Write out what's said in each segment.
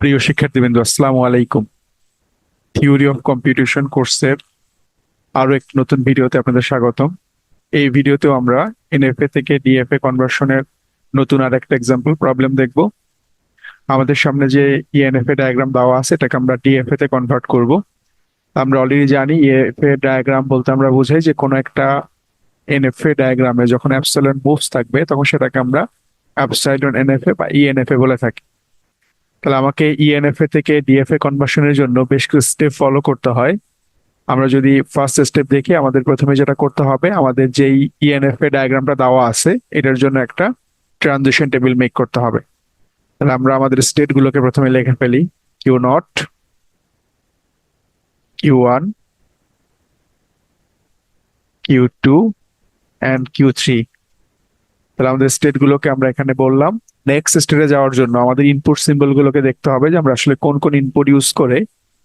প্রিয় শিক্ষার্থীবৃন্দ, আসসালামু আলাইকুম। থিওরি অফ কম্পিউটেশন কোর্সের আরও এক নতুন ভিডিওতে আপনাদের স্বাগতম। এই ভিডিওতেও আমরা এনএফএ থেকে ডিএফএ কনভার্সনের নতুন আর একটা এক্সাম্পল প্রবলেম দেখব। আমাদের সামনে যে ইএনএফএ ডায়াগ্রাম দেওয়া আছে, এটাকে আমরা ডিএফএ তে কনভার্ট করব। আমরা অলরেডি জানি ইএফএ ডায়াগ্রাম বলতে আমরা বুঝাই যে কোনো একটা এনএফএ ডায়াগ্রামে যখন অ্যাপসাইলন মুভস থাকবে, তখন সেটাকে আমরা অ্যাপসাইলন এনএফএ বা ইএনএফএ বলে থাকি। তাহলে আমাকে ইএনএফএ থেকে ডিএফএ কনভার্সনের জন্য বেশ কিছু স্টেপ ফলো করতে হয়। আমরা যদি ফার্স্ট স্টেপ দেখি, আমাদের প্রথমে যেটা করতে হবে, আমাদের যেই ইএনএফএ ডায়াগ্রামটা দেওয়া আছে, এটার জন্য একটা ট্রানজিশন টেবিল মেক করতে হবে। তাহলে আমরা আমাদের স্টেটগুলোকে প্রথমে লিখে ফেলি। Q nought Q one Q two and Q three তাহলে আমাদের স্টেট গুলোকে আমরা এখানে বললাম। নেক্সট স্টেটে যাওয়ার জন্য আমাদের ইনপুট সিম্বল গুলোকে দেখতে হবে যে আমরা আসলে কোন কোন ইনপুট ইউজ করে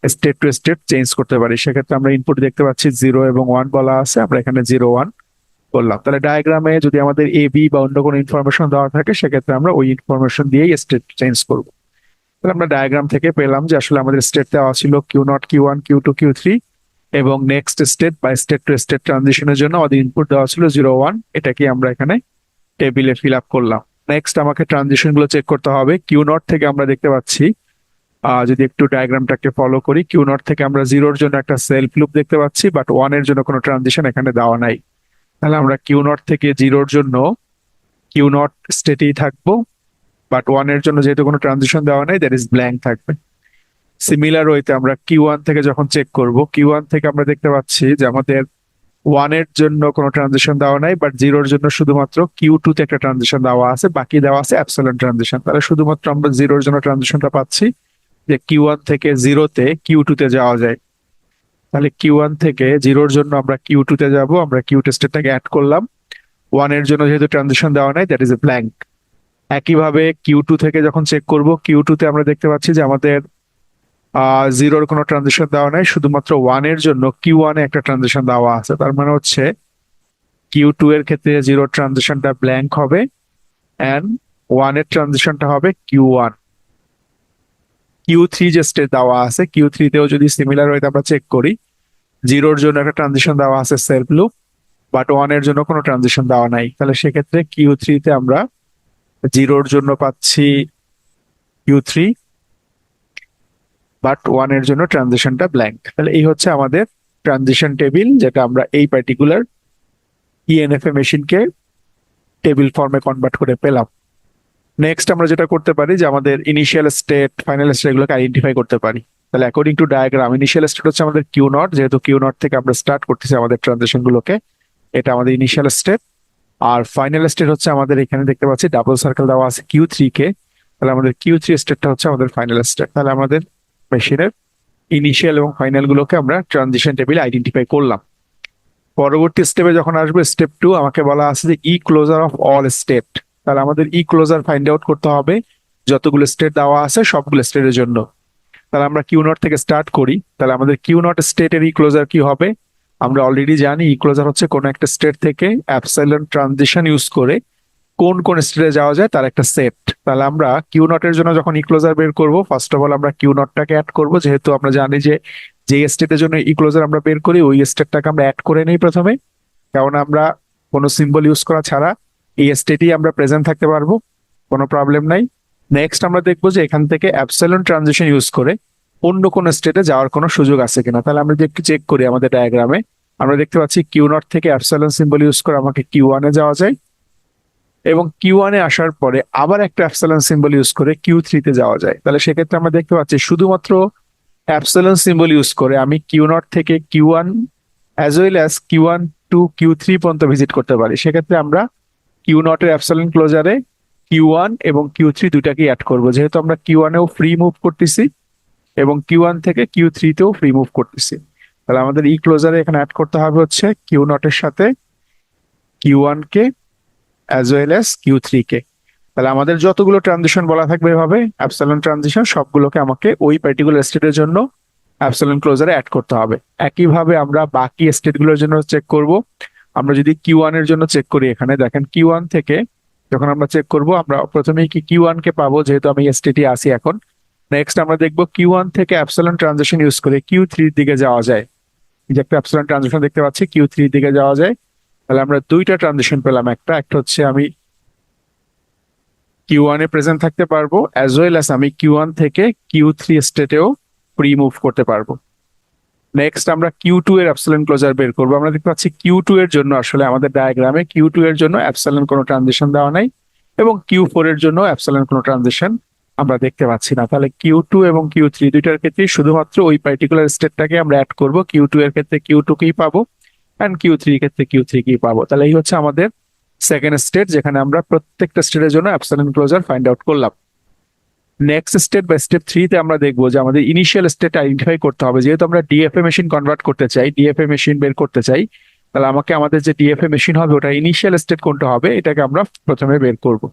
স্টেট টু স্টেট চেঞ্জ করতে পারি। সেক্ষেত্রে আমরা ইনপুট দেখতে পাচ্ছি জিরো এবং ওয়ান বলা আছে, আমরা এখানে জিরো ওয়ান বললাম। তাহলে ডায়াগ্রামে যদি আমাদের এ বি বা অন্য কোনো ইনফরমেশন দেওয়া থাকে, সেক্ষেত্রে আমরা ওই ইনফরমেশন দিয়েই স্টেট চেঞ্জ করব। তাহলে আমরা ডায়াগ্রাম থেকে পেলাম যে আসলে আমাদের স্টেট দেওয়া ছিল Q nought Q one Q two Q three এবং নেক্সট স্টেট বা স্টেট টু স্টেট ট্রানজিশনের জন্য আমাদের ইনপুট দেওয়া ছিল জিরো ওয়ান এটাকে আমরা এখানে টেবিলে ফিল আপ করলাম। নেক্সট আমাকে ট্রানজিশনগুলো চেক করতে হবে। কিউ নট থেকে আমরা দেখতে পাচ্ছি। যদি একটু ডায়াগ্রামটাকে ফলো করি কিউ নট থেকে আমরা জিরোর জন্য একটা সেলফ লুপ দেখতে পাচ্ছি বাট ওয়ানের জন্য কোনো ট্রানজিশন এখানে দেওয়া নাই। তাহলে আমরা কিউ নট থেকে জিরোর জন্য কিউ নট স্টেটেই থাকব বাট ওয়ানের জন্য যেহেতু কোনো ট্রানজিশন দেওয়া নাই দ্যাট ইজ ব্ল্যাঙ্ক থাকবে। সিমিলার ওয়েতে আমরা কিউ ওয়ান থেকে যখন চেক করব কিউ ওয়ান থেকে আমরা দেখতে পাচ্ছি যে আমাদের ওয়ানের জন্য কোনো ট্রানজিশন দেওয়া নাই বাট জিরোর জন্য শুধুমাত্র কিউ টু তে একটা ট্রানজিশন দেওয়া আছে, বাকি দেওয়া আছে অ্যাপসোলেন্ট ট্রানজিশন তাহলে শুধুমাত্র আমরা জিরোর জন্য ট্রানজিশনটা পাচ্ছি, যে কিউ ওয়ান থেকে জিরোতে কিউ টু তে যাওয়া যায়। তাহলে কিউ ওয়ান থেকে জিরোর জন্য আমরা কিউ টু তে যাব, আমরা কিউ টেস্টেরটাকে অ্যাড করলাম। ওয়ানের জন্য যেহেতু ট্রানজিশন দেওয়া নাই দ্যাট ইজ এ ব্ল্যাঙ্ক একইভাবে কিউ টু থেকে যখন চেক করব কিউ টু তে আমরা দেখতে পাচ্ছি যে আমাদের জিরোর কোনো ট্রানজিশন দেওয়া নাই, শুধুমাত্র ওয়ানের জন্য কিউ ওয়ানে একটা ট্রানজিশন দেওয়া আছে। তার মানে হচ্ছে কিউ টু এর ক্ষেত্রে জিরো ট্রানজিশনটা ব্ল্যাঙ্ক হবে অ্যান্ড ওয়ানের ট্রানজিশনটা হবে কিউ ওয়ান কিউ থ্রি যে স্টেট দেওয়া আছে কিউ থ্রিতেও যদি সিমিলার হয়ে আমরা চেক করি। জিরোর জন্য একটা ট্রানজিশন দেওয়া আছে সেলফ লুপ বাট ওয়ানের জন্য কোনো ট্রানজিশন দেওয়া নাই। তাহলে সেক্ষেত্রে কিউ থ্রিতে আমরা জিরোর জন্য পাচ্ছি কিউ থ্রি বাট ওয়ানের জন্য ট্রানজিশনটা ব্ল্যাঙ্ক তাহলে এই হচ্ছে আমাদের ট্রানজিশন টেবিল যেটা আমরা এই পার্টিকুলার ইএনএফএ মেশিনকে টেবিল ফর্মে কনভার্ট করে পেলাম। নেক্সট আমরা যেটা করতে পারি যে আমাদের ইনিশিয়াল স্টেট ফাইনাল স্টেট এগুলোকে আইডেন্টিফাই করতে পারি। তাহলে according to diagram initial state হচ্ছে আমাদের কিউ নট যেহেতু কিউ নট থেকে আমরা স্টার্ট করতেছি আমাদের ট্রানজেকশন গুলোকে, এটা আমাদের ইনিশিয়াল স্টেট আর ফাইনাল স্টেট হচ্ছে আমাদের এখানে দেখতে পাচ্ছি ডাবল সার্কেল দেওয়া আছে কিউ থ্রি কে। তাহলে আমাদের কিউ থ্রি স্টেটটা হচ্ছে আমাদের ফাইনাল স্টেট তাহলে আমাদের মেশিনের ইনিশিয়াল এবং ফাইনাল গুলোকে আমরা ট্রানজিশন টেবিল আইডেন্টিফাই করলাম। পরবর্তী স্টেপে যখন আসবে স্টেপ টু আমাকে বলা আছে যে E closure of all state তাহলে আমাদের ই ক্লোজার ফাইন্ড আউট করতে হবে, যতগুলো স্টেট দেওয়া আছে সবগুলো স্টেটের জন্য। তাহলে আমরা কিউ নট থেকে স্টার্ট করি। তাহলে আমাদের কিউ নট স্টেটের ই ক্লোজার কি হবে? আমরা অলরেডি জানি ই ক্লোজার হচ্ছে কোন একটা স্টেট থেকে অ্যাপসাইলন ট্রানজিশন ইউজ করে কোন কোন স্টেটে যাওয়া যায়, তার একটা সেট। তাহলে আমরা কিউ নটের জন্য যখন ই ক্লোজার বের করব ফার্স্ট অফ অল আমরা কিউ নটটাকে অ্যাড করব, যেহেতু আমরা জানি যে যে স্টেটের জন্য ই ক্লোজার আমরা বের করি, ওই স্টেটটাকে আমরা অ্যাড করে নিই প্রথমে। কারণ আমরা কোনো সিম্বল ইউজ করা ছাড়া এই স্টেটেই আমরা প্রেজেন্ট থাকতে পারব, কোনো প্রবলেম নাই। নেক্সট আমরা দেখব যে এখান থেকে অ্যাপসাইলন ট্রানজিশন ইউজ করে অন্য কোনো স্টেটে যাওয়ার কোনো সুযোগ আছে কিনা। তাহলে আমরা যদি একটু চেক করি আমাদের ডায়াগ্রামে আমরা দেখতে পাচ্ছি কিউ নট থেকে অ্যাপসাইলন সিম্বল ইউজ করে আমাকে কিউ ওয়ানে যাওয়া যায়। এবং কিউ ওয়ানে আসার পরে আবার একটা অ্যাপসাইলন সিম্বল ইউজ করে কিউ থ্রিতে যাওয়া যায়। তাহলে সেক্ষেত্রে আমরা দেখতে পাচ্ছি শুধুমাত্র অ্যাপসাইলন সিম্বল ইউজ করে আমি কিউ নট থেকে Q one as well as Q one two Q three পর্যন্ত ভিজিট করতে পারি। সেক্ষেত্রে আমরা কিউ নটের অ্যাপসাইলন ক্লোজারে কিউ ওয়ান এবং কিউ থ্রি দুটাকেই অ্যাড করব। যেহেতু আমরা কিউ ওয়ানেও ফ্রি মুভ করতেছি এবং কিউ ওয়ান থেকে কিউ থ্রিতেও ফ্রি মুভ করতেছি। তাহলে আমাদের ই ক্লোজারে এখানে অ্যাড করতে হবে হচ্ছে কিউ নটের সাথে কিউ ওয়ান কে as well as Q three কে তাহলে আমাদের যতগুলো ট্রানজিশন বলা থাকবে এভাবে অ্যাপসালন ট্রানজিশন সবগুলোকে আমাকে ওই পার্টিকুলার স্টেটের জন্য অ্যাপসালন ক্লোজারে অ্যাড করতে হবে। একইভাবে আমরা বাকি স্টেটগুলোর জন্য চেক করব। আমরা যদি কিউ এর জন্য চেক করি এখানে, দেখেন কিউ থেকে যখন আমরা চেক করব, আমরা প্রথমেই কি কিউ কে পাবো, যেহেতু আমি স্টেটে আসি এখন। নেক্সট আমরা দেখব কিউ ওয়ান থেকে অ্যাপসলন ট্রানজেকশন ইউজ করে কিউ থ্রির দিকে যাওয়া যায়। যে একটা অ্যাপসলন ট্রানজেকশন দেখতে পাচ্ছি কিউ থ্রির দিকে যাওয়া যায়। তাহলে আমরা দুইটা ট্রানজেকশন পেলাম। একটা একটা হচ্ছে আমি কিউ ওয়ানে প্রেজেন্ট থাকতে পারব অ্যাজ ওয়েল অ্যাজ আমি কিউ ওয়ান থেকে কিউ থ্রি স্টেটেও প্রি মুভ করতে পারব। নেক্সট আমরা কিউ টু এর অ্যাপসিলন ক্লোজার বের করব। আমরা দেখতে পাচ্ছি কিউ টু এর জন্য আসলে আমাদের ডায়াগ্রামে কিউ টু এর জন্য অ্যাপসিলন কোনো ট্রানজিশন দেওয়া নাই এবং কিউ ফোর এর জন্য অ্যাপসিলন কোনো ট্রানজিশন আমরা দেখতে পাচ্ছি না। তাহলে কিউ টু এবং কিউ থ্রি দুইটার ক্ষেত্রে শুধুমাত্র ওই পার্টিকুলার স্টেটটাকে আমরা অ্যাড করব। কিউ টু এর ক্ষেত্রে কিউ টু কেই পাবো? অ্যান্ড কিউ থ্রি ক্ষেত্রে কিউ থ্রি কেই পাবো? তাহলে এই হচ্ছে আমাদের সেকেন্ড স্টেট যেখানে আমরা প্রত্যেকটা স্টেটের জন্য অ্যাপসিলন ক্লোজার ফাইন্ড আউট করলাম। নেক্সট স্টেপ বা স্টেপ থ্রিতে আমরা দেখব যে আমাদের ইনিশিয়াল স্টেট আইডেন্টিফাই করতে হবে। যেহেতু আমরা ডিএফএ মেশিন কনভার্ট করতে চাই ডিএফএ মেশিন বের করতে চাই, তাহলে আমাকে আমাদের যে ডিএফএ মেশিন হবে, ওটা ইনিশিয়াল স্টেট কোনটা হবে, এটাকে আমরা প্রথমে বের করব।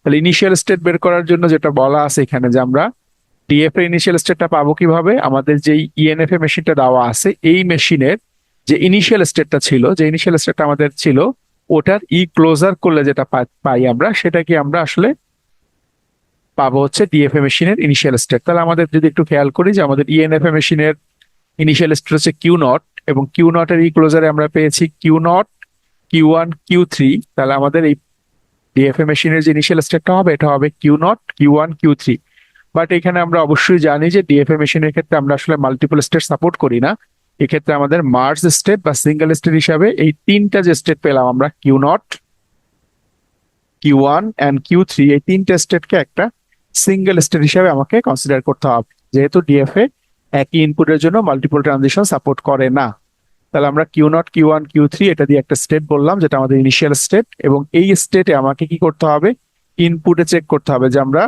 তাহলে ইনিশিয়াল স্টেট বের করার জন্য যেটা বলা আছে এখানে যে আমরা ডিএফএ ইনিশিয়াল স্টেটটা পাবো কীভাবে? আমাদের যে ইএনএফএ মেশিনটা দেওয়া আছে, এই মেশিনের যে ইনিশিয়াল স্টেটটা ছিল, যে ইনিশিয়াল স্টেটটা আমাদের ছিল, ওটার ই ক্লোজার করলে যেটা পাই আমরা সেটা কি আমরা আসলে পাবো হচ্ছে ডিএফএ মেশিনের ইনিশিয়াল স্টেট তাহলে আমাদের যদি একটু খেয়াল করি যে আমাদের ইএনএফএ মেশিনের ইনিশিয়াল স্টেট হচ্ছে কিউ নট এবং কিউ নটের ই ক্লোজারে আমরা পেয়েছি Q nought Q one Q three তাহলে আমাদের এই ডিএফএ মেশিনের যে ইনিশিয়াল স্টেটটা হবে, এটা হবে Q nought Q one Q three but এখানে আমরা অবশ্যই জানি যে ডিএফএ মেশিনের ক্ষেত্রে আমরা আসলে মাল্টিপল স্টেট সাপোর্ট করি না। এক্ষেত্রে আমাদের মার্স স্টেট বা সিঙ্গেল স্টেট হিসাবে এই তিনটা যে স্টেট পেলাম আমরা Q nought Q one and Q three এই তিনটা স্টেটকে একটা সিঙ্গেল স্টেট হিসাবে আমাকে কনসিডার করতে হবে। যেহেতু ডিএফএ একই ইনপুটের জন্য মাল্টিপল ট্রানজিশন সাপোর্ট করে না। তাহলে আমরা Q nought Q one Q three এটা দিয়ে একটা স্টেট বললাম, যেটা আমাদের ইনিশিয়াল স্টেট এবং এই স্টেটে আমাকে কি করতে হবে? ইনপুটে চেক করতে হবে যে আমরা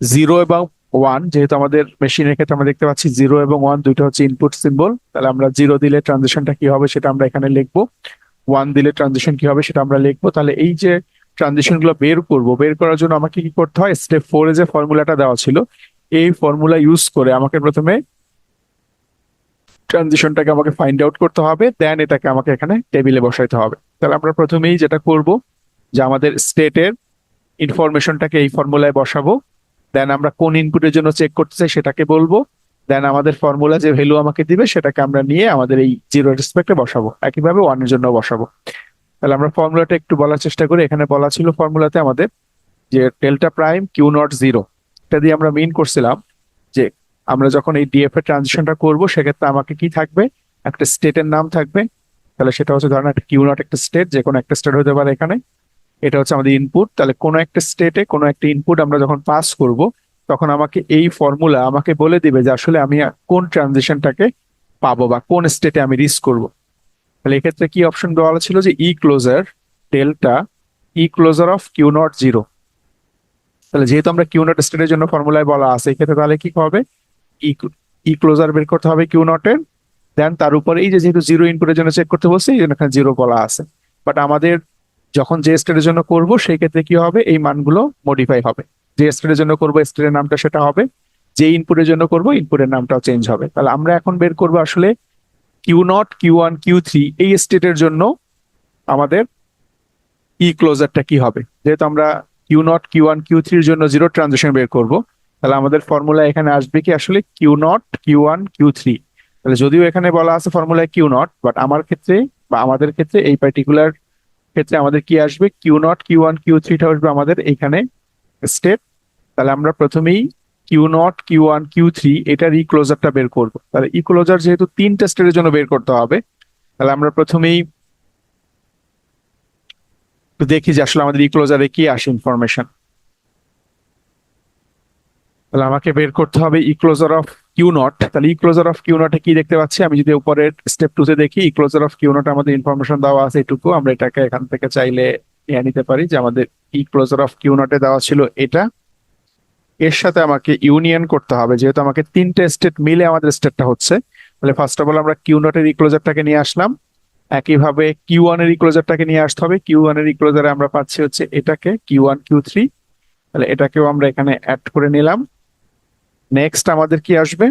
জিরো এবং ওয়ান যেহেতু আমাদের মেশিনের ক্ষেত্রে আমরা দেখতে পাচ্ছি জিরো এবং ওয়ান দুইটা হচ্ছে ইনপুট সিম্বল তাহলে আমরা জিরো দিলে ট্রানজিশনটা কি হবে সেটা আমরা এখানে লিখব। ওয়ান দিলে ট্রানজিশন কি হবে সেটা আমরা লিখব। তাহলে এই যে ট্রানজিশনগুলো বের করব, বের করার জন্য আমাকে কি করতে হয়? স্টেপ ফোরে যে ফর্মুলাটা দেওয়া ছিল, এই ফর্মুলা ইউজ করে আমাকে প্রথমে ট্রানজিশনটাকে আমাকে ফাইন্ড আউট করতে হবে দেন এটাকে আমাকে এখানে টেবিলে বসাইতে হবে। তাহলে আমরা প্রথমেই যেটা করব যে আমাদের স্টেটের ইনফরমেশনটাকে এই ফর্মুলায় বসাবো। দেন আমরা কোন ইনপুটের জন্য চেক করতে চাই সেটাকে বলব। দেন আমাদের ফর্মুলা যে ভ্যালু আমাকে দিবে সেটাকে আমরা নিয়ে আমাদের এই জিরো রেসপেক্টে বসাবো। একইভাবে ওয়ানের জন্য বসাবো। তাহলে আমরা ফর্মুলাটা একটু বলার চেষ্টা করি। এখানে বলা ছিল ফর্মুলাতে আমাদের যে delta prime Q nought zero এটা দিয়ে আমরা মিন করছিলাম যে আমরা যখন এই ডিএফ এর ট্রানজিশনটা করব, সেক্ষেত্রে আমাকে কি থাকবে? একটা স্টেটের নাম থাকবে। তাহলে সেটা হচ্ছে ধরেন একটা কিউ নট একটা স্টেট যে কোনো একটা স্টেট হতে পারে এখানে। এটা হচ্ছে আমাদের ইনপুট তাহলে কোনো একটা স্টেটে কোনো একটা ইনপুট আমরা যখন পাস করব, তখন আমাকে এই ফর্মুলা আমাকে বলে দিবে যে আসলে আমি কোন ট্রানজেকশনটাকে পাবো বা কোন স্টেটে আমি রিস্ক করব। তাহলে এক্ষেত্রে কি অপশন দেওয়া ছিল যে E closure delta E closure of Q nought zero তাহলে যেহেতু আমরা কিউ নট স্টেটের জন্য ফর্মুলায় বলা আছে, এক্ষেত্রে তাহলে কি হবে? ই ক্লোজার বের করতে হবে কিউ নটের দেন তার উপরে এই যে যেহেতু জিরো ইনপুটের জন্য চেক করতে বলছে, এই জন্য এখানে জিরো বলা আছে। বাট আমাদের যখন যে স্টেটের জন্য করব, সেই ক্ষেত্রে কি হবে? এই মানগুলো মডিফাই হবে। যে স্টেটের জন্য করব স্টেটের নামটা সেটা হবে। যে ইনপুটের জন্য করব ইনপুটের নামটাও চেঞ্জ হবে। তাহলে আমরা এখন বের করব আসলে Q nought Q one Q three এই স্টেটের জন্য আমাদের ই ক্লোজারটা কি হবে? যেহেতু আমরা Q nought Q one Q থ্রির জন্য জিরো ট্রানজেকশন বের করব, তাহলে আমাদের ফর্মুলা এখানে আসবে কি আসলে Q nought Q one Q three তাহলে যদিও এখানে বলা আছে ফর্মুলায় কিউ নট বাট আমার ক্ষেত্রে বা আমাদের ক্ষেত্রে এই পার্টিকুলার ক্ষেত্রে আমাদের কি আসবে? Q nought Q one Q থ্রিটা আসবে আমাদের এখানে স্টেপ তাহলে আমরা প্রথমেই Q nought Q one Q three এটার ই ক্লোজারটা বের করব। তাহলে ই ক্লোজার যেহেতু তিনটা স্টেটের জন্য বের করতে হবে, তাহলে আমরা প্রথমেই দেখি যে আসলে আমাদের ই ক্লোজারে কি আসে ইনফরমেশন তাহলে আমাকে বের করতে হবে E closure of Q nought তাহলে ই ক্লোজার অফ কিউ নটে কি দেখতে পাচ্ছি? আমি যদি উপরের স্টেপ টু তে দেখি E closure of Q nought আমাদের ইনফরমেশন দেওয়া আছে এটুকু। আমরা এটাকে এখান থেকে চাইলে নিয়ে নিতে পারি যে আমাদের ই ক্লোজার অফ কিউ নটে দেওয়া ছিল এটা। এর সাথে আমাকে ইউনিয়ন করতে হবে, যেহেতু আমাকে তিনটে স্টেট মিলে আমাদের স্টেটটা হচ্ছে। তাহলে ফার্স্ট অফ অল আমরা কিউ নটের ইক্লোজারটাকে নিয়ে আসলাম। একইভাবে কিউ ওয়ানের ইক্লোজারটাকে নিয়ে আসতে হবে। কিউ ওয়ানের ইক্লোজারে আমরা পাচ্ছি হচ্ছে এটাকে কিউ ওয়ান কিউ থ্রি তাহলে এটাকেও আমরা এখানে অ্যাড করে নিলাম। নেক্সট আমাদের কি আসবে?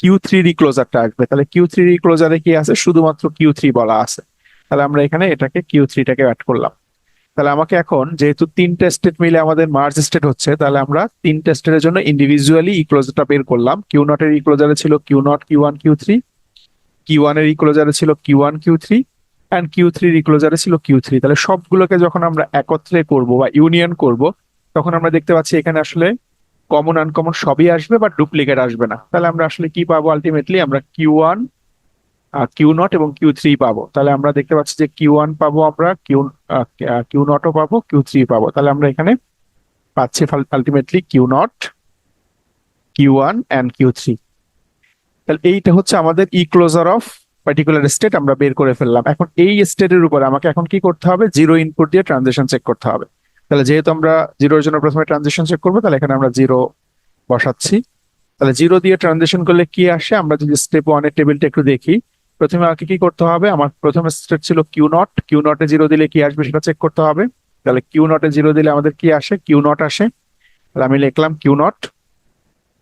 কিউ থ্রি রিক্লোজারটা আসবে। তাহলে কিউ থ্রি রিক্লোজারে কি আছে? শুধুমাত্র কিউ থ্রি বলা আছে। তাহলে আমরা এখানে এটাকে কিউ থ্রিটাকে অ্যাড করলাম। তাহলে আমাকে এখন যেহেতু তিনটা স্টেট মিলে আমাদের মার্জ স্টেট হচ্ছে, তাহলে আমরা তিনটা স্টেটের জন্য ইন্ডিভিজুয়ালি ইক্লোজারটা বের করলাম। কিউ নট এর ইক্লোজারে ছিল Q nought Q one Q three Q ওয়ানের ইক্লোজারে ছিল Q one Q three and Q থ্রির ইক্লোজারে ছিল কিউ থ্রি তাহলে সবগুলোকে যখন আমরা একত্রে করব বা ইউনিয়ন করব, তখন আমরা দেখতে পাচ্ছি এখানে আসলে কমন আনকমন সবই আসবে বা ডুপ্লিকেট আসবে না। তাহলে আমরা আসলে কি পাবো আলটিমেটলি আমরা কিউ ওয়ান কিউ নট এবং কিউ থ্রি পাবো। তাহলে আমরা দেখতে পাচ্ছি যে কিউ ওয়ান পাবো আমরা কিউ কিউ নটও পাবো কিউ থ্রি পাবো। তাহলে আমরা এখানে পাচ্ছি ultimately Q nought Q one and Q three তাহলে এইটা হচ্ছে আমাদের E closure of particular state আমরা বের করে ফেললাম। এখন এই স্টেটের উপরে আমাকে এখন কি করতে হবে? জিরো ইনপুট দিয়ে ট্রানজেকশন চেক করতে হবে। তাহলে যেহেতু আমরা জিরোর জন্য প্রথমে ট্রানজেকশন চেক করব, তাহলে এখানে আমরা জিরো বসাচ্ছি। তাহলে জিরো দিয়ে ট্রানজেকশন করলে কি আসে? আমরা যদি স্টেপ ওয়ানের টেবিলটা একটু দেখি, প্রথমে আমাকে কি করতে হবে? আমার প্রথম স্টেট ছিল কিউ নট কিউ নটে জিরো দিলে কি আসবে সেটা চেক করতে হবে। তাহলে কিউ নটে জিরো দিলে আমাদের কি আসে? কিউ নট আসে। তাহলে আমি লিখলাম কিউ নট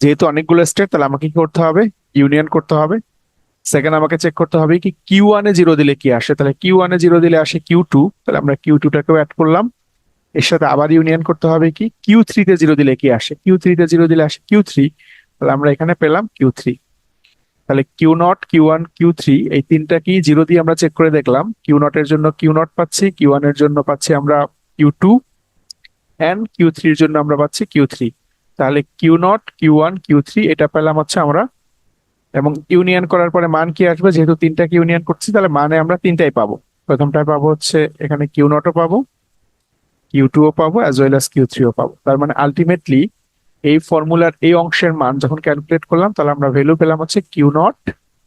যেহেতু অনেকগুলো স্টেট তাহলে আমাকে কি করতে হবে? ইউনিয়ন করতে হবে। সেকেন্ড আমাকে চেক করতে হবে কি কিউ ওয়ানে জিরো দিলে কি আসে? তাহলে কিউ ওয়ানে জিরো দিলে আসে কিউ টু তাহলে আমরা কিউ টুটাকেও অ্যাড করলাম। এর সাথে আবার ইউনিয়ন করতে হবে কি? কিউ থ্রিতে জিরো দিলে কি আসে? কিউ থ্রিতে জিরো দিলে আসে কিউ থ্রি তাহলে আমরা এখানে পেলাম কিউ থ্রি তাহলে Q nought Q one Q three এই তিনটা কি জিরো দিয়ে আমরা চেক করে দেখলাম। কিউ নট এর জন্য কিউ নট পাচ্ছি কিউ ওয়ানের জন্য পাচ্ছি আমরা কিউ টু অ্যান্ড কিউ থ্রির জন্য আমরা পাচ্ছি কিউ থ্রি তাহলে Q nought Q one Q three এটা পেলাম হচ্ছে আমরা। এবং ইউনিয়ন করার পরে মান কি আসবে? যেহেতু তিনটাকে ইউনিয়ন করছি, তাহলে মানে আমরা তিনটাই পাবো। প্রথমটায় পাবো হচ্ছে এখানে কিউ নটও পাবো। কিউ টুও পাবো অ্যাজ ওয়েল অ্যাজ কিউ থ্রিও পাবো। তার মানে আলটিমেটলি এই ফর্মুলার এই অংশের মান যখন ক্যালকুলেট করলাম, তাহলে আমরা ভ্যালু পেলাম হচ্ছে Q nought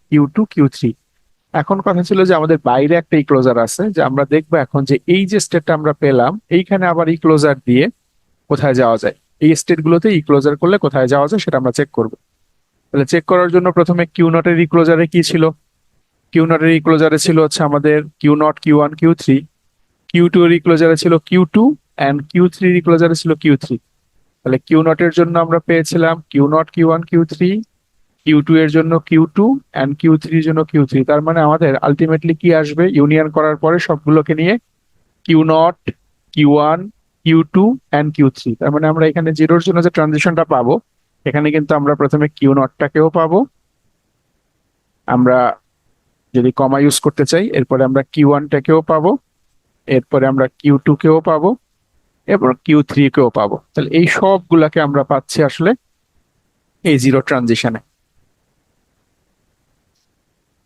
Q two Q three এখন কথা ছিল যে আমাদের বাইরে একটা ইক্লোজার আছে, যে আমরা দেখব এখন যে এই যে স্টেটটা আমরা পেলাম, এইখানে আবার ইক্লোজার দিয়ে কোথায় যাওয়া যায়? এই স্টেটগুলোতে ইক্লোজার করলে কোথায় যাওয়া যায় সেটা আমরা চেক করব। তাহলে চেক করার জন্য প্রথমে কিউ নটের ইক্লোজারে কি ছিল? কিউ নটের ইক্লোজারে ছিল হচ্ছে আমাদের Q nought Q one Q three Q two এর ইক্লোজারে ছিল কিউ টু অ্যান্ড কিউ থ্রির ইক্লোজারে ছিল কিউ থ্রি তাহলে কিউ নটের জন্য আমরা পেয়েছিলাম Q nought Q one Q three Q two এর জন্য কিউ টু অ্যান্ড কিউ থ্রির জন্য কিউ থ্রি তার মানে আমাদের আলটিমেটলি কি আসবে? ইউনিয়ন করার পরে সবগুলোকে নিয়ে Q naught Q one Q two and Q three তার মানে আমরা এখানে জিরোর জন্য যে ট্রানজিশনটা পাবো, এখানে কিন্তু আমরা প্রথমে কিউ নটটাকেও পাবো। আমরা যদি কমা ইউজ করতে চাই, এরপরে আমরা কিউ ওয়ানটাকেও পাবো। এরপরে আমরা কিউ টু কেও পাবো, এরপর কিউ থ্রি কেও পাবো। তাহলে এই সবগুলাকে আমরা পাচ্ছি আসলে এই জিরো ট্রানজিশনে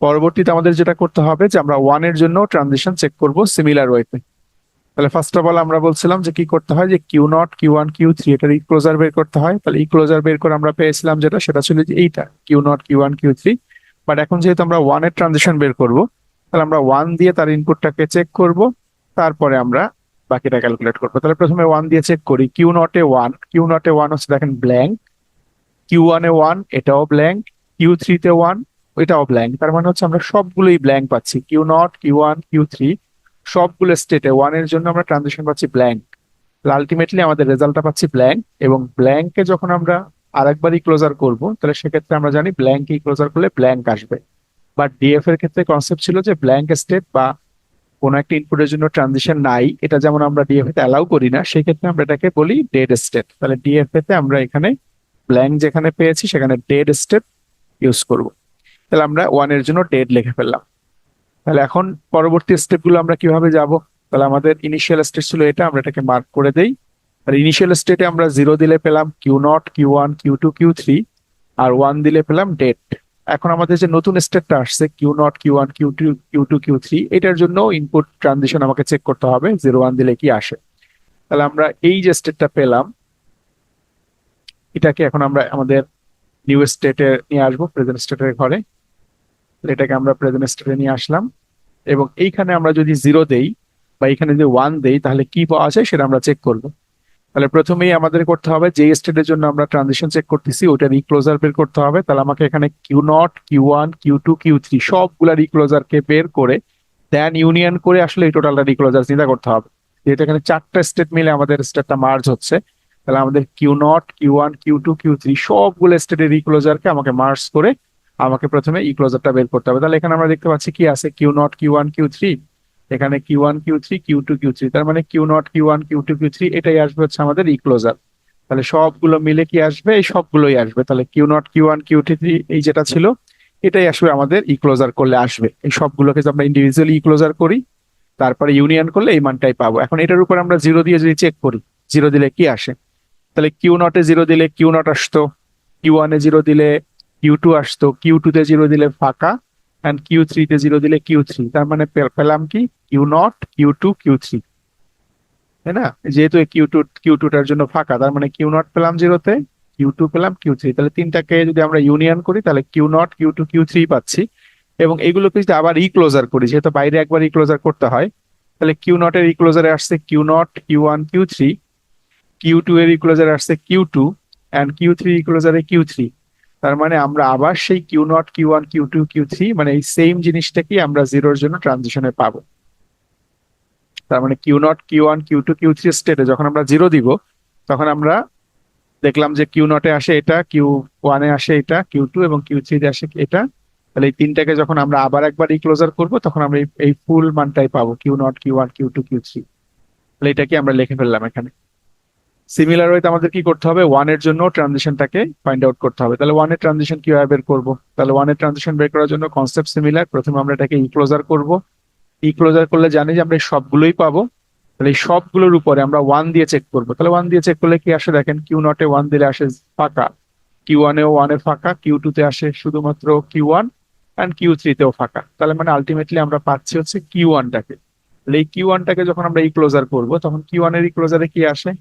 পরবর্তীতে আমাদের যেটা করতে হবে যে আমরা ওয়ানের জন্য ট্রানজিশন চেক করব সিমিলার ওয়েতে তাহলে ফার্স্ট অফ অল আমরা বলছিলাম যে কি করতে হয় যে Q naught Q one Q three এটার ইক্লোজার বের করতে হয়। তাহলে ইক্লোজার বের করে আমরা পেয়েছিলাম যেটা, সেটা ছিল যে এইটা Q naught Q one Q three but এখন যেহেতু আমরা ওয়ানের ট্রানজিশন বের করব, তাহলে আমরা ওয়ান দিয়ে তার ইনপুটটাকে চেক করব। তারপরে আমরা বাকিটা ক্যালকুলেট করব। তাহলে প্রথমে ওয়ান দিয়ে চেক করি কিউ নটে ওয়ান কিউ নটে ওয়ান হচ্ছে দেখেন ব্ল্যাঙ্ক কিউ ওয়ানে ওয়ান এটাও ব্ল্যাঙ্ক কিউ থ্রিতে ওয়ান এটাও ব্ল্যাঙ্ক তার মানে হচ্ছে আমরা সবগুলোই ব্ল্যাঙ্ক পাচ্ছি। Q naught Q one Q three সবগুলো স্টেটে ওয়ানের জন্য আমরা ট্রানজিশন পাচ্ছি ব্ল্যাঙ্ক আলটিমেটলি আমাদের রেজাল্টটা পাচ্ছি ব্ল্যাঙ্ক এবং ব্ল্যাঙ্কে যখন আমরা আরেকবারই ক্লোজার করব, তাহলে সেক্ষেত্রে আমরা জানি ব্ল্যাঙ্কে ক্লোজার করলে ব্ল্যাঙ্ক আসবে। বাট ডিএফ এর ক্ষেত্রে কনসেপ্ট ছিল যে ব্ল্যাঙ্ক স্টেট বা কোনো একটা ইনপুটের জন্য ট্রানজিশন নাই, এটা যেমন আমরা ডিএফ তে অ্যালাউ করি না, সেক্ষেত্রে আমরা এটাকে বলি ডেড স্টেট তাহলে ডিএফ আমরা এখানে ব্ল্যাঙ্ক যেখানে পেয়েছি, সেখানে ডেড স্টেট ইউজ করব। তাহলে আমরা ওয়ানের জন্য ডেড লিখে ফেললাম। তাহলে এখন পরবর্তী স্টেপগুলো আমরা কীভাবে যাব? তাহলে আমাদের ইনিশিয়াল স্টেট ছিল এটা, আমরা এটাকে মার্ক করে দেই। আর ইনিশিয়াল স্টেটে আমরা জিরো দিলে পেলাম Q naught Q one Q two Q three আর ওয়ান দিলে পেলাম ডেট এখন আমাদের যে নতুন স্টেটটা আসছে Q naught Q one Q two Q two Q three এটার জন্য ইনপুট ট্রানজিশন আমাকে চেক করতে হবে জিরো ওয়ান দিলে কি আসে। তাহলে আমরা এই যে স্টেটটা পেলাম, এটাকে এখন আমরা আমাদের নিউ স্টেটে নিয়ে আসব প্রেজেন্ট স্টেটের ঘরে। এটাকে আমরা প্রেজেন্ট স্টেটে নিয়ে আসলাম এবং এইখানে আমরা যদি জিরো দেই বা এখানে যদি ওয়ান দেই, তাহলে কি পাওয়া যায় সেটা আমরা চেক করব। তাহলে প্রথমেই আমাদের করতে হবে, যে স্টেটের জন্য আমরা ট্রানজিশন চেক করতেছি ওটা রিক্লোজার বের করতে হবে। তাহলে আমাকে এখানে Q naught Q one Q two Q three সবগুলা রিক্লোজারকে বের করে দেন ইউনিয়ন করে আসলে এই টোটালটা রিক্লোজার চিন্তা করতে হবে। যেহেতু এখানে চারটা স্টেট মিলে আমাদের স্টেটটা মার্জ হচ্ছে, তাহলে আমাদের Q naught Q one Q two Q three সবগুলো স্টেটের রিক্লোজারকে আমাকে মার্জ করে, আমাকে প্রথমে ই ক্লোজারটা বের করতে হবে। তাহলে এখানে আমরা দেখতে পাচ্ছি কি আছে? Q naught Q one Q three এখানে Q one Q three Q two Q three তার মানে Q naught Q one Q two Q three এটাই আসবে হচ্ছে আমাদের ইক্লোজার তাহলে সবগুলো মিলে কি আসবে? এই সবগুলোই আসবে। তাহলে Q naught Q one Q two three এই যেটা ছিল, এটাই আসবে আমাদের ইক্লোজার করলে আসবে। এই সবগুলোকে যদি আমরা ইন্ডিভিজুয়ালি ইক্লোজার করি, তারপরে ইউনিয়ন করলে এই মানটাই পাবো। এখন এটার উপর আমরা জিরো দিয়ে যদি চেক করি জিরো দিলে কি আসে? তাহলে কিউ নটে জিরো দিলে কিউ নট আসতো কিউ ওয়ানে জিরো দিলে কিউ টু আসতো কিউ টু তে জিরো দিলে ফাঁকা অ্যান্ড কিউ থ্রিতে জিরো দিলে কিউ থ্রি তার মানে পেলাম কি? Q naught Q two Q three তাই না? যেহেতু কিউ টু কিউ টুটার জন্য ফাঁকা, তার মানে কিউ নট পেলাম জিরোতে কিউ টু পেলাম কিউ থ্রি তাহলে তিনটাকে যদি আমরা ইউনিয়ন করি, তাহলে Q naught Q two Q three পাচ্ছি। এবং এগুলোকে যদি আবার ইক্লোজার করি, যেহেতু বাইরে একবার ইক্লোজার করতে হয়। তাহলে কিউ নট এর ইক্লোজারে আসছে Q naught Q one Q three Q two এর ইক্লোজারে আসছে Q two and Q three ইক্লোজারে Q three তার মানে আমরা আবার সেই Q naught Q one Q two Q three মানে এই সেম জিনিসটাকে আমরা জিরোর জন্য ট্রানজিশনে পাবো। তার মানে Q naught Q one Q two Q three স্টেটে যখন আমরা জিরো দিব, তখন আমরা দেখলাম যে কিউ নটে আসে এটা কিউ ওয়ানে আসে এটা কিউ টু এবং কিউ থ্রিতে আসে এটা। তাহলে এই তিনটাকে যখন আমরা আবার একবার ইক্লোজার করব, তখন আমরা এই ফুল মানটাই পাবো। Q naught Q one Q two Q three তাহলে এটাকে আমরা লিখে ফেললাম এখানে। সিমিলার ওয়েতে আমাদের কি করতে হবে? ওয়ানের জন্য ট্রানজিশনটাকে ফাইন্ড আউট করতে হবে। তাহলে ওয়ানের ট্রানজিশন কীভাবে বের করব? তাহলে ওয়ানের ট্রানজিশন বের করার জন্য কনসেপ্ট সিমিলার প্রথমে আমরা এটাকে ইক্লোজার করব। ইক্লোজার করলে জানি যে আমরা সবগুলোই পাবো। তাহলে এই সবগুলোর উপরে আমরা ওয়ান দিয়ে চেক করব। তাহলে ওয়ান দিয়ে চেক করলে কি আসে দেখেন? কিউ নটে ওয়ান দিলে আসে ফাঁকা। কিউ ওয়ানেও ওয়ানের ফাঁকা কিউ টু তে আসে শুধুমাত্র কিউ ওয়ান অ্যান্ড কিউ থ্রিতেও ফাঁকা। তাহলে মানে আলটিমেটলি আমরা পাচ্ছি হচ্ছে কিউ ওয়ানটাকে তাহলে এই কিউ ওয়ানটাকে যখন আমরা ইক্লোজার করব, তখন কিউ ওয়ানের ইক্লোজারে কি আসে?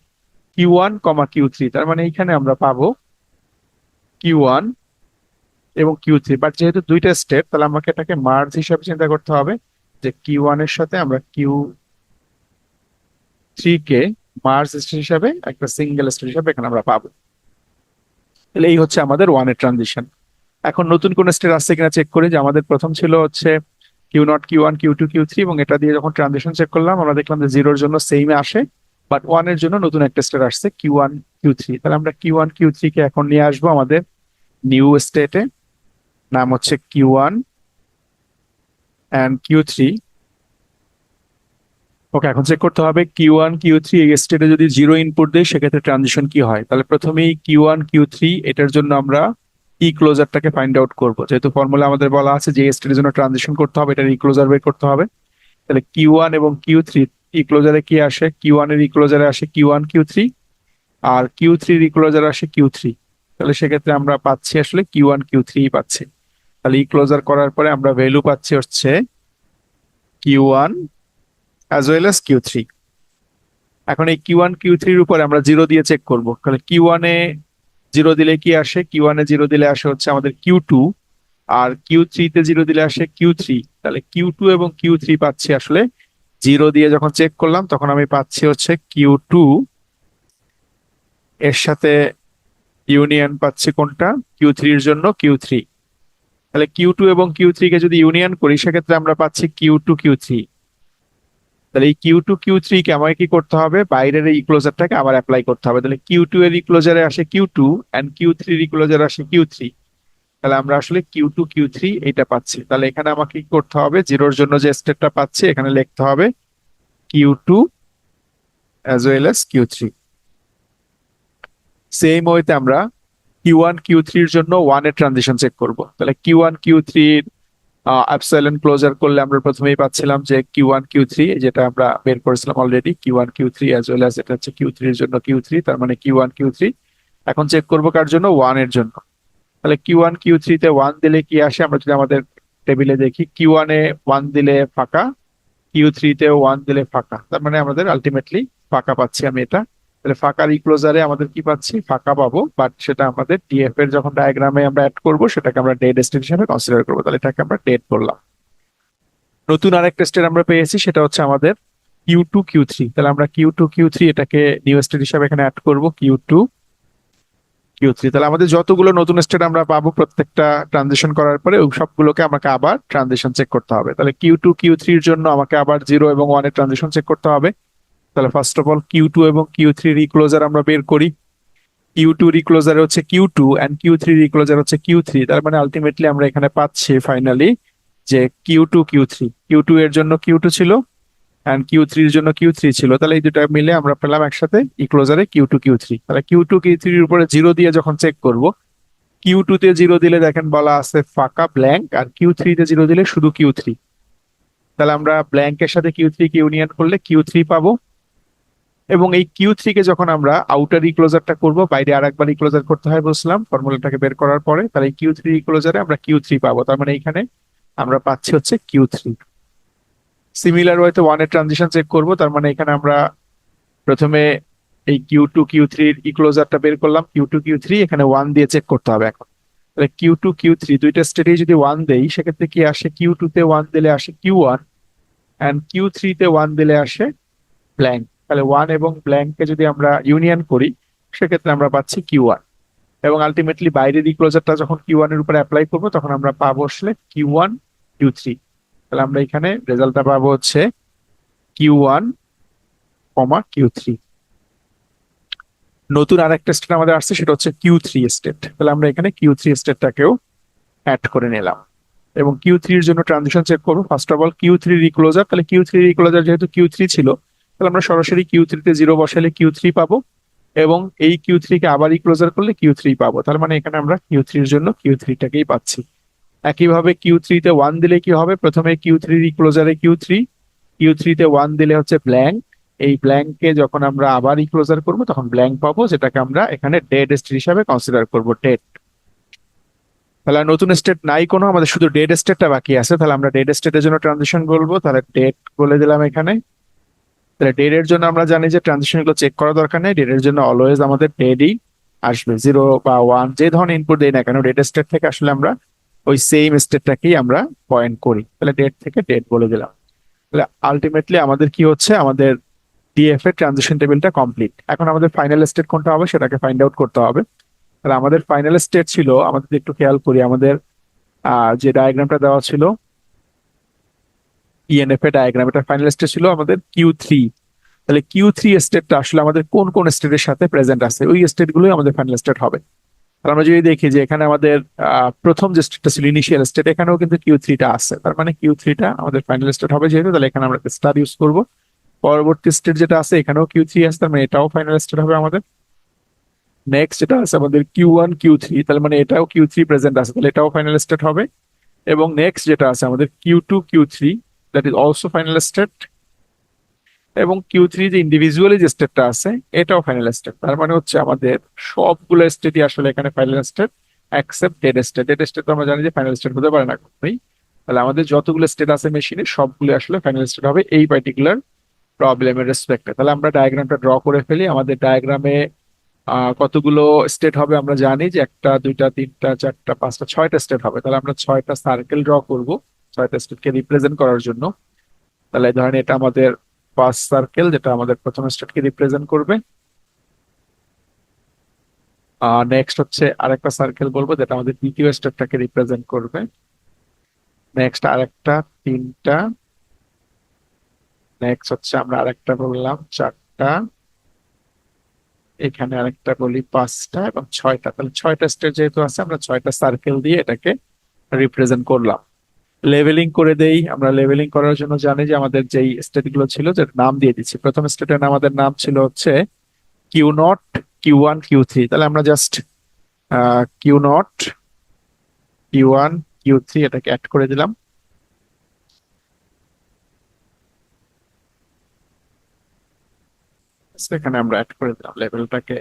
Q one comma Q three তার মানে এইখানে আমরা পাবো কিউ ওয়ান এবং কিউ থ্রি বাট যেহেতু দুইটা স্টেপ তাহলে আমাকে এটাকে মার্জ হিসাবে চিন্তা করতে হবে যে কিউ ওয়ানের সাথে আমরা কিউ থ্রি কে মার্জ স্টেট হিসাবে একটা সিঙ্গেল স্টেট হিসাবে এখানে আমরা পাবো। তাহলে এই হচ্ছে আমাদের ওয়ানের ট্রানজিশন এখন নতুন কোন স্টেট আসছে কিনা চেক করি যে আমাদের প্রথম ছিল হচ্ছে Q naught Q one Q two Q three এবং এটা দিয়ে যখন ট্রানজিশন চেক করলাম, আমরা দেখলাম যে জিরোর জন্য সেমে আসে। বাট ওয়ানের জন্য নতুন একটা স্টেট আসছে কিউ ওয়ান কিউ থ্রি তাহলে আমরা কিউ ওয়ান কিউ থ্রি কে এখন নিয়ে আসব আমাদের নিউ স্টেটে নাম হচ্ছে Q one and Q three okay এখন চেক করতে হবে কিউ ওয়ান কিউ থ্রি এই স্টেটে যদি জিরো ইনপুট দেয়, সেক্ষেত্রে ট্রানজিশন কি হয়? তাহলে প্রথমেই কিউ ওয়ান কিউ থ্রি এটার জন্য আমরা ই ক্লোজারটাকে ফাইন্ড আউট করব। যেহেতু ফর্মুলা আমাদের বলা আছে যে স্টেটের জন্য ট্রানজিশন করতে হবে, এটার ই ক্লোজার বের করতে হবে। তাহলে কিউ ওয়ান এবং কিউ থ্রি ই ক্লোজারে কি আসে? কিউ ওয়ানের ই ক্লোজারে আসে কিউ ওয়ান কিউ থ্রি আর কিউ থ্রির ই ক্লোজারে আসে কিউ থ্রি তাহলে সেক্ষেত্রে আমরা পাচ্ছি আসলে কিউ ওয়ান কিউ থ্রি পাচ্ছি। তাহলে ই ক্লোজার করার পরে আমরা ভ্যালু পাচ্ছি হচ্ছে Q one as well as Q three এখন এই কিউ ওয়ান কিউ থ্রির উপরে আমরা জিরো দিয়ে চেক করব। তাহলে কিউ ওয়ানে জিরো দিলে কি আসে? কিউ ওয়ানে জিরো দিলে আসে হচ্ছে আমাদের কিউ টু আর কিউ থ্রিতে জিরো দিলে আসে কিউ থ্রি তাহলে কিউ টু এবং কিউ থ্রি পাচ্ছি আসলে জিরো দিয়ে যখন চেক করলাম, তখন আমি পাচ্ছি হচ্ছে কিউ টু এর সাথে ইউনিয়ন পাচ্ছি কোনটা? কিউ থ্রির জন্য কিউ থ্রি তাহলে কিউ টু এবং কিউ কে যদি ইউনিয়ন করি, সেক্ষেত্রে আমরা পাচ্ছি কিউ টু কিউ থ্রি তাহলে এই কিউ টু কিউ থ্রি কে আমাকে কি করতে হবে? বাইরের এই ইক্লোজারটাকে আবার অ্যাপ্লাই করতে হবে। তাহলে কিউ টু এর ইক্লোজারে আসে কিউ টু অ্যান্ড কিউ থ্রির ইক্লোজারে আসে কিউ থ্রি তাহলে আমরা আসলে কিউ টু কিউ থ্রি এটা পাচ্ছি। তাহলে এখানে আমাকে কি করতে হবে? জিরোর জন্য যে স্টেটটা পাচ্ছি, এখানে লিখতে হবে Q two as well as Q three same ওয়েতে আমরা কিউ ওয়ান কিউ থ্রির জন্য ওয়ানের ট্রানজিশন চেক করব। তাহলে কিউ ওয়ান কিউ থ্রির অ্যাপসাইলেন্ট ক্লোজার করলে আমরা প্রথমেই পাচ্ছিলাম যে কিউ ওয়ান কিউ থ্রি যেটা আমরা বের করেছিলাম already Q one Q three as well as এটা হচ্ছে কিউ থ্রির জন্য কিউ থ্রি তার মানে কিউ ওয়ান কিউ থ্রি এখন চেক করব কার জন্য? ওয়ানের জন্য। তাহলে কিউ ওয়ান কিউ থ্রিতে ওয়ান দিলে কি আসে? আমরা যদি আমাদের টেবিলে দেখি কিউ ওয়ানে ওয়ান দিলে ফাঁকা কিউ থ্রিতে ওয়ান দিলে ফাঁকা। তার মানে আমাদের আলটিমেটলি ফাঁকা পাচ্ছি আমি এটা। তাহলে ফাঁকার ইক্লোজারে আমাদের কি পাচ্ছি? ফাঁকা পাবো বাট সেটা আমাদের ডিএফ এর যখন ডায়াগ্রামে আমরা অ্যাড করব, সেটাকে আমরা ডেড স্টেট হিসেবে কনসিডার করব। তাহলে এটাকে আমরা ডেড করলাম নতুন আরেকটা স্টেট আমরা পেয়েছি, সেটা হচ্ছে আমাদের কিউ টু কিউ থ্রি তাহলে আমরা কিউ টু কিউ থ্রি এটাকে নিউ স্টেট হিসাবে এখানে অ্যাড করব কিউ টু কিউ থ্রি তাহলে আমাদের যতগুলো নতুন স্টেট আমরা পাবো প্রত্যেকটা ট্রানজেকশন করার পরে ওই সবগুলোকে আমাকে আবার ট্রানজিশন চেক করতে হবে। তাহলে কিউ টু কিউ থ্রির জন্য আমাকে আবার জিরো এবং ওয়ানের ট্রানজিশন চেক করতে হবে। তাহলে first of all Q two এবং কিউ থ্রি রিক্লোজার আমরা বের করি। কিউ টু রিক্লোজার হচ্ছে Q two and Q three reclosure হচ্ছে কিউ থ্রি তার মানে আলটিমেটলি আমরা এখানে পাচ্ছি ফাইনালি যে Q two Q three Q two এর জন্য কিউ টু ছিল। অ্যান্ড কিউ থ্রির জন্য কিউ থ্রি ছিল। তাহলে এই দুটো মিলে আমরা পেলাম একসাথে ই ক্লোজারে কিউ টু কিউ থ্রি তাহলে কিউ টু কিউ থ্রির উপরে জিরো দিয়ে যখন চেক করব কিউ টু তে জিরো দিলে দেখেন বলা আছে ফাঁকা ব্ল্যাঙ্ক আর কিউ থ্রি তে জিরো দিলে শুধু কিউ থ্রি তাহলে আমরা ব্ল্যাঙ্কের সাথে কিউ থ্রি কে ইউনিয়ন করলে কিউ থ্রি পাবো। এবং এই কিউ থ্রি কে যখন আমরা আউটার ইক্লোজারটা করব, বাইরে আর একবার ইক্লোজার করতে হয় বুঝলাম ফর্মুলাটাকে বের করার পরে, তাহলে কিউ থ্রি ইক্লোজারে আমরা কিউ থ্রি পাবো। তার মানে এখানে আমরা পাচ্ছি হচ্ছে কিউ থ্রি সিমিলার ওয়েতে ওয়ানের ট্রানজিশন চেক করব, তার মানে এখানে আমরা প্রথমে এই কিউ টু কিউ থ্রির ইক্লোজারটা বের করলাম। কিউ টু কিউ থ্রি এখানে ওয়ান দিয়ে চেক করতে হবে এখন। তাহলে কিউ টু কিউ থ্রি দুইটা স্টেটে যদি ওয়ান দেই, সেক্ষেত্রে কি আসে? কিউ টু তে ওয়ান দিলে আসে Q one and Q three তে ওয়ান দিলে আসে ব্ল্যাঙ্ক তাহলে ওয়ান এবং ব্ল্যাঙ্ককে যদি আমরা ইউনিয়ন করি, সেক্ষেত্রে আমরা পাচ্ছি কিউ ওয়ান এবং আলটিমেটলি বাইরের ইক্লোজারটা যখন কিউ ওয়ানের উপরে অ্যাপ্লাই করব, তখন আমরা পাবো আসলে কিউ ওয়ান কিউ থ্রি তাহলে আমরা এখানে রেজাল্টটা পাবো হচ্ছে Q one comma Q three নতুন আরেকটা স্টেট আমাদের আসছে সেটা হচ্ছে কিউ থ্রি স্টেট তাহলে আমরা এখানে কিউ থ্রি স্টেটটাকেও অ্যাড করে নিলাম এবং কিউ থ্রির জন্য ট্রানজিশন চেক করব first of all Q three reclosure তাহলে কিউ থ্রি রিক্লোজার যেহেতু কিউ থ্রি ছিল তাহলে আমরা সরাসরি কিউ থ্রিতে জিরো বসালে কিউ থ্রি পাবো এবং এই কিউ থ্রিকে আবার ইক্লোজার করলে কিউ থ্রি পাবো তার মানে এখানে আমরা কিউ থ্রির জন্য কিউ থ্রিটাকেই পাচ্ছি একইভাবে কিউ থ্রিতে ওয়ান দিলে কি হবে? প্রথমে কিউ থ্রি ইক্লোজারে কিউ থ্রি কিউ থ্রিতে ওয়ান দিলে হচ্ছে ব্ল্যাঙ্ক এই ব্ল্যাঙ্ককে যখন আমরা আবার ইক্লোজার করব, তখন ব্ল্যাঙ্ক পাবো, যেটাকে আমরা এখানে ডেড স্টেট হিসাবে কনসিডার করব ডেড তাহলে নতুন স্টেট নাই কোনো, আমাদের শুধু ডেড স্টেটটা বাকি আছে। তাহলে আমরা ডেড স্টেটের জন্য ট্রানজিশন বলব। তাহলে ডেট বলে দিলাম এখানে। তাহলে ডেড এর জন্য আমরা জানি যে ট্রানজিশনগুলো চেক করা দরকার নেই। ডেড এর জন্য অলওয়েজ আমাদের ডেডই আসবে। জিরো বা ওয়ান যে ধরনের ইনপুট দেই না কেন ডেড স্টেট থেকে আসলে আমরা ওই সেম স্টেটটাকেই আমরা পয়েন্ট করি। তাহলে ডেট থেকে ডেট বলে দিলাম। তাহলে আলটিমেটলি আমাদের কি হচ্ছে? আমাদের ডিএফ এর ট্রানজিশন টেবিলটা কমপ্লিট এখন আমাদের ফাইনাল স্টেট কোনটা হবে সেটাকে ফাইন্ড আউট করতে হবে। তাহলে আমাদের ফাইনাল স্টেট ছিল, আমাদের একটু খেয়াল করি, আমাদের যে ডায়াগ্রামটা দেওয়া ছিল ইএনএফ এর ডায়াগ্রাম এটা ফাইনাল স্টেট ছিল আমাদের কিউ থ্রি তাহলে কিউ থ্রি স্টেটটা আসলে আমাদের কোন কোন স্টেটের সাথে প্রেজেন্ট আছে? ওই স্টেটগুলোই আমাদের ফাইনাল স্টেট হবে। আমরা যদি দেখি যে এখানে আমাদের প্রথম যে স্টেটটা ছিল ইনিশিয়াল স্টেট এখানেও কিন্তু কিউ থ্রিটা আছে। তার মানে কিউ থ্রিটা আমাদের ফাইনাল স্টেট হবে যেহেতু, তাহলে এখানে আমরা স্টার ইউজ করব। পরবর্তী স্টেট যেটা আছে, এখানেও কিউ থ্রি আছে, তার মানে এটাও ফাইনাল স্টেট হবে আমাদের। নেক্সট যেটা আছে, আমাদের কিউ ওয়ান কিউ থ্রি তাহলে মানে এটাও কিউ থ্রি প্রেজেন্ট আছে, তাহলে এটাও ফাইনাল স্টেট হবে। এবং নেক্সট যেটা আছে, আমাদের Q two Q three that is also final state এবং কিউ থ্রি যে ইন্ডিভিজুয়ালি যে স্টেটটা আছে, এটাও ফাইনাল স্টেট তার মানে হচ্ছে আমাদের সবগুলো স্টেটই আসলে এখানে final state accept dead state dead state আমরা জানি যে ফাইনাল স্টেট হতে পারে না কখনোই। তাহলে আমাদের যতগুলো স্টেট আছে মেশিনে সবগুলো আসলে ফাইনাল স্টেট হবে এই পার্টিকুলার প্রবলেমের রেসপেক্টে তাহলে আমরা ডায়াগ্রামটা ড্র করে ফেলি। আমাদের ডায়াগ্রামে কতগুলো স্টেট হবে আমরা জানি যে একটা, দুইটা, তিনটা, চারটা, পাঁচটা, ছয়টা স্টেট হবে। তাহলে আমরা ছয়টা সার্কেল ড্র করব, ছয়টা স্টেটকে রিপ্রেজেন্ট করার জন্য। তাহলে ধরেন এটা আমাদের ফার্স্ট সার্কেল যেটা আমাদের প্রথম স্টেটকে রিপ্রেজেন্ট করবে। নেক্সট হচ্ছে আরেকটা সার্কেল বলব, যেটা আমাদের দ্বিতীয় স্টেটটাকে রিপ্রেজেন্ট করবে। নেক্সট আরেকটা, তিনটা। নেক্সট হচ্ছে আমরা আরেকটা বললাম, চারটা। এখানে আরেকটা বলি, পাঁচটা এবং ছয়টা। তাহলে ছয়টা স্টেট যেহেতু আছে, আমরা ছয়টা সার্কেল দিয়ে এটাকে রিপ্রেজেন্ট করলাম। লেভেলিং করে দেই। আমরা লেভেলিং করার জন্য জানি যে আমাদের যেই স্টেটগুলো ছিল, যে নাম দিয়ে দিচ্ছি। প্রথম স্টেটের আমাদের নাম ছিল হচ্ছে Q naught Q one Q three তাহলে আমরা just Q naught Q one Q three এটাকে অ্যাড করে দিলাম। সেখানে আমরা অ্যাড করে দিলাম। লেভেলটাকে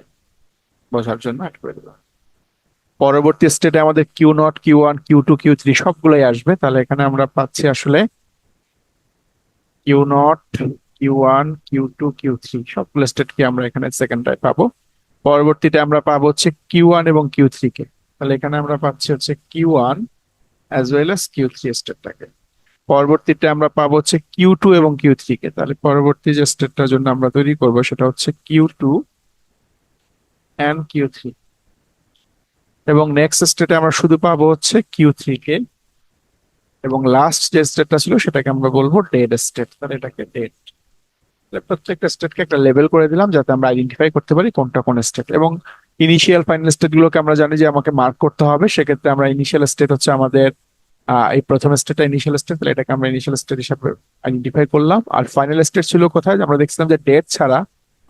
বোঝার জন্য অ্যাড করে দিলাম। পরবর্তী স্টেটে আমাদের Q naught Q one Q two Q three সবগুলোই আসবে। তাহলে এখানে আমরা পাচ্ছি আসলে Q naught Q one Q two Q three সবগুলো স্টেটকে আমরা এখানে সেকেন্ডটায় পাবো। পরবর্তীতে আমরা পাবো হচ্ছে কিউ ওয়ান এবং কিউ থ্রি কে। তাহলে এখানে আমরা পাচ্ছি হচ্ছে Q one as well as Q three স্টেটটাকে পরবর্তীতে আমরা পাবো হচ্ছে কিউ টু এবং কিউ থ্রি কে। তাহলে পরবর্তী যে স্টেটটার জন্য আমরা তৈরি করব সেটা হচ্ছে Q two and Q three এবং নেক্সট স্টেটে আমরা শুধু পাবো হচ্ছে কিউ থ্রি কে। এবং লাস্ট যে স্টেটটা ছিল, সেটাকে আমরা বলব ডেড স্টেট তাহলে এটাকে ডেড প্রত্যেকটা স্টেটকে একটা লেভেল করে দিলাম, যাতে আমরা আইডেন্টিফাই করতে পারি কোনটা কোন স্টেট এবং ইনিশিয়াল ফাইনাল স্টেট গুলোকে আমরা জানি যে আমাকে মার্ক করতে হবে, সেক্ষেত্রে আমরা ইনিশিয়াল স্টেট হচ্ছে আমাদের এই প্রথম স্টেটটা ইনিশিয়াল স্টেট তাহলে এটাকে আমরা ইনিশিয়াল স্টেট হিসাবে আইডেন্টিফাই করলাম। আর ফাইনাল স্টেট ছিল কোথায়? আমরা দেখছিলাম যে ডেট ছাড়া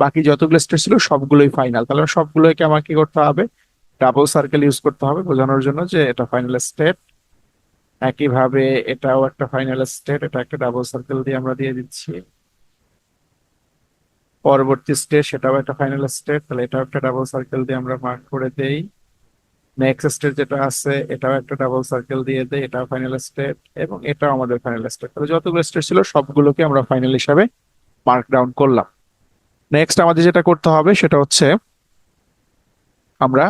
বাকি যতগুলো স্টেট ছিল, সবগুলোই ফাইনাল তাহলে সবগুলোকে আমার কি করতে হবে? ডাবল সার্কেল ইউজ করতে হবে বোঝানোর জন্য যে এটা ফাইনাল স্টেট একইভাবে এটাও একটা ফাইনাল স্টেট এটা একটা ডাবল সার্কেল দিয়ে আমরা দিয়ে দিচ্ছি। পরবর্তী স্টেট সেটাও একটা ফাইনাল স্টেট তাহলে এটাও একটা ডাবল সার্কেল দিয়ে আমরা মার্ক করে দেই। নেক্সট স্টেট যেটা আছে, এটাও একটা ডাবল সার্কেল দিয়ে দেই, এটাও ফাইনাল স্টেট এবং এটাও আমাদের ফাইনাল স্টেট তাহলে যতগুলো স্টেট ছিল, সবগুলোকে আমরা ফাইনাল হিসাবে মার্ক ডাউন করলাম। নেক্সট আমাদের যেটা করতে হবে, সেটা হচ্ছে আমরা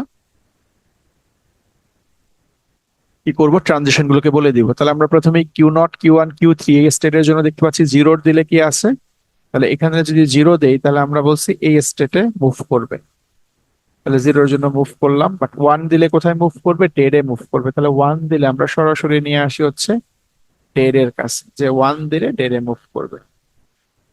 কি করব? ট্রানজিশন গুলোকে বলে দিব। তাহলে আমরা প্রথমে Q naught Q one Q three এই স্টেটের জন্য দেখতে পাচ্ছি জিরোর দিলে কি আছে? তাহলে এখানে যদি জিরো দেই, তাহলে আমরা বলছি এই স্টেটে মুভ করবে। তাহলে জিরোর জন্য মুভ করলাম বাট ওয়ান দিলে কোথায় মুভ করবে? টেডে মুভ করবে। তাহলে ওয়ান দিলে আমরা সরাসরি নিয়ে আসি হচ্ছে টেড এর কাছে, যে ওয়ান দিলে টেডে মুভ করবে।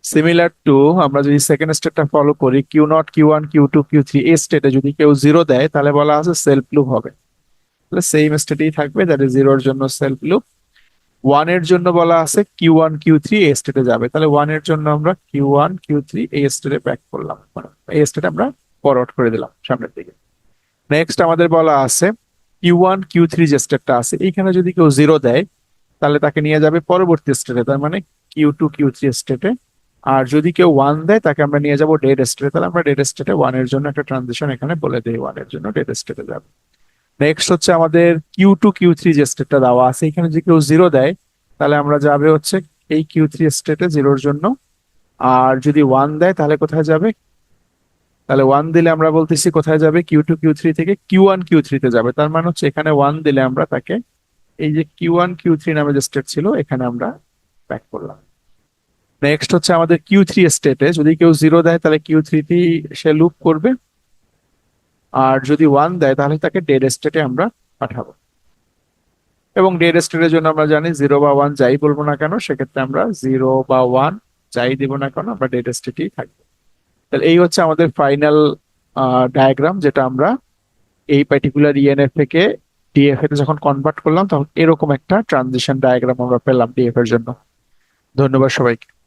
সিমিলার টু আমরা যদি সেকেন্ড স্টেটটা ফলো করি Q naught Q one Q two Q three এই স্টেটে যদি কেউ জিরো দেয়, তাহলে বলা আছে সেলফ লুপ হবে। তাহলে সেম স্টেটেই থাকবে ইজ জিরোর জন্য সেলফ লুপ ওয়ানের জন্য বলা আছে কিউ ওয়ান কিউ থ্রি স্টেটে যাবে। তাহলে ওয়ানের জন্য আমরা কিউ ওয়ান কিউ থ্রি স্টেটে ব্যাক করলাম। আমরা ফরওয়ার্ড করে দিলাম সামনের দিকে। নেক্সট আমাদের বলা আছে কিউ ওয়ান কিউ থ্রি যে স্টেটটা আছে, এইখানে যদি কেউ জিরো দেয়, তাহলে তাকে নিয়ে যাবে পরবর্তী স্টেটে তার মানে কিউ টু কিউ থ্রি স্টেটে আর যদি কেউ ওয়ান দেয়, তাকে আমরা নিয়ে যাব ডেড স্টেটে তাহলে আমরা ডেড স্টেটে ওয়ানের জন্য একটা ট্রানজিশন এখানে বলে দিই ওয়ানের জন্য ডেড স্টেটে যাবে। নেক্সট হচ্ছে আমাদের কিউ টু কিউ থ্রি যে স্টেটটা দেওয়া আছে, এখানে যদি কেউ জিরো দেয়, তাহলে আমরা যাবে হচ্ছে এই কিউ থ্রি স্টেটে জিরোর জন্য। আর যদি ওয়ান দেয়, তাহলে কোথায় যাবে? তাহলে ওয়ান দিলে আমরা বলতেছি কোথায় যাবে? কিউ টু কিউ থ্রি থেকে কিউ ওয়ান কিউ থ্রিতে যাবে। তার মানে হচ্ছে এখানে ওয়ান দিলে আমরা তাকে এই যে কিউ ওয়ান কিউ থ্রি নামে যে স্টেট ছিল, এখানে আমরা ব্যাক করলাম। নেক্সট হচ্ছে আমাদের কিউ থ্রি স্টেটে যদি কেউ জিরো দেয়, তাহলে কিউ থ্রিটি সে লুপ করবে। আর যদি ওয়ান দেয়, তাহলে তাকে ডেড স্টেটে আমরা পাঠাবো। এবং ডেড স্টেটের জন্য আমরা জানি জিরো বা ওয়ান যাই বলব না কেন, সেক্ষেত্রে আমরা জিরো বা ওয়ান যাই দিব না কেন, আমরা ডেড স্টেটেই থাকব। তাহলে এই হচ্ছে আমাদের ফাইনাল ডায়াগ্রাম যেটা আমরা এই পার্টিকুলার ইএনএফ থেকে ডিএফ এ যখন কনভার্ট করলাম, তখন এরকম একটা ট্রানজিশন ডায়াগ্রাম আমরা পেলাম ডিএফ এর জন্য। ধন্যবাদ সবাইকে।